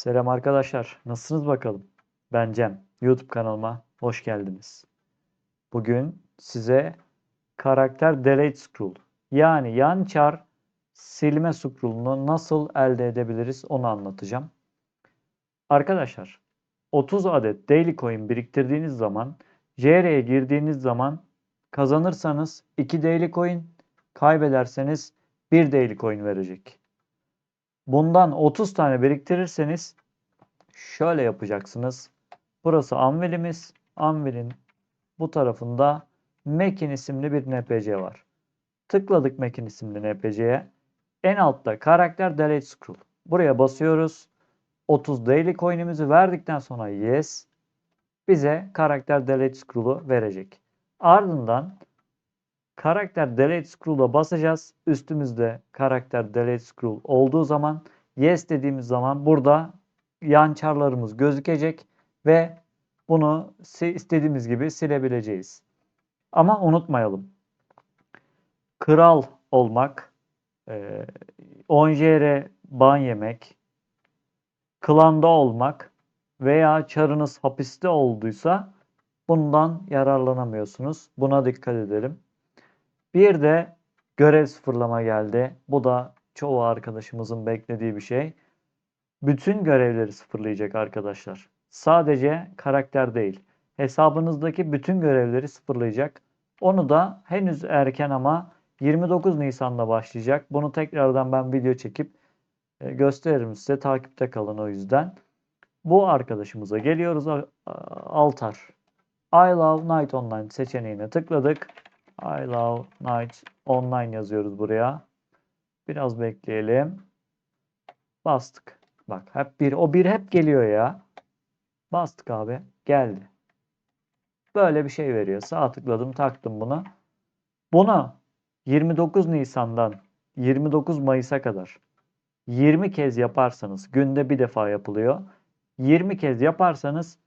Selam arkadaşlar. Nasılsınız bakalım? Ben Cem. YouTube kanalıma hoş geldiniz. Bugün size karakter delete scroll yani yan çar silme scroll'unu nasıl elde edebiliriz onu anlatacağım. Arkadaşlar 30 adet daily coin biriktirdiğiniz zaman JR'ye girdiğiniz zaman kazanırsanız 2 daily coin kaybederseniz 1 daily coin verecek. Bundan 30 tane biriktirirseniz şöyle yapacaksınız. Burası Anvil'imiz. Anvil'in bu tarafında Mekin isimli bir NPC var. Tıkladık Mekin isimli NPC'ye. En altta karakter delete scroll. Buraya basıyoruz. 30 daily coin'imizi verdikten sonra yes bize karakter delete scroll'u verecek. Ardından karakter delete scroll'a basacağız. Üstümüzde karakter delete scroll olduğu zaman yes dediğimiz zaman burada yan çarlarımız gözükecek ve bunu istediğimiz gibi silebileceğiz. Ama unutmayalım. Kral olmak, e, 10 JR ban yemek, klanda olmak veya çarınız hapiste olduysa bundan yararlanamıyorsunuz. Buna dikkat edelim. Bir de görev sıfırlama geldi. Bu da çoğu arkadaşımızın beklediği bir şey. Bütün görevleri sıfırlayacak arkadaşlar. Sadece karakter değil. Hesabınızdaki bütün görevleri sıfırlayacak. Onu da henüz erken ama 29 Nisan'da başlayacak. Bunu tekrardan ben video çekip e, gösteririm size. Takipte kalın o yüzden. Bu arkadaşımıza geliyoruz. Altar. I love Night Online seçeneğine tıkladık. I love Night Online yazıyoruz buraya. Biraz bekleyelim. Bastık. Bak hep bir o bir hep geliyor ya. Bastık abi. Geldi. Böyle bir şey veriyor. Sağ tıkladım, taktım bunu. Bunu 29 Nisan'dan 29 Mayıs'a kadar 20 kez yaparsanız günde bir defa yapılıyor. 20 kez yaparsanız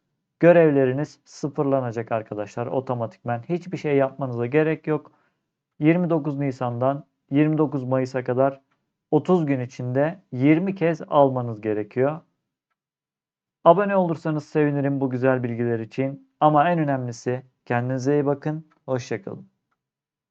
görevleriniz sıfırlanacak arkadaşlar otomatikmen. Hiçbir şey yapmanıza gerek yok. 29 Nisan'dan 29 Mayıs'a kadar 30 gün içinde 20 kez almanız gerekiyor. Abone olursanız sevinirim bu güzel bilgiler için. Ama en önemlisi kendinize iyi bakın. Hoşçakalın.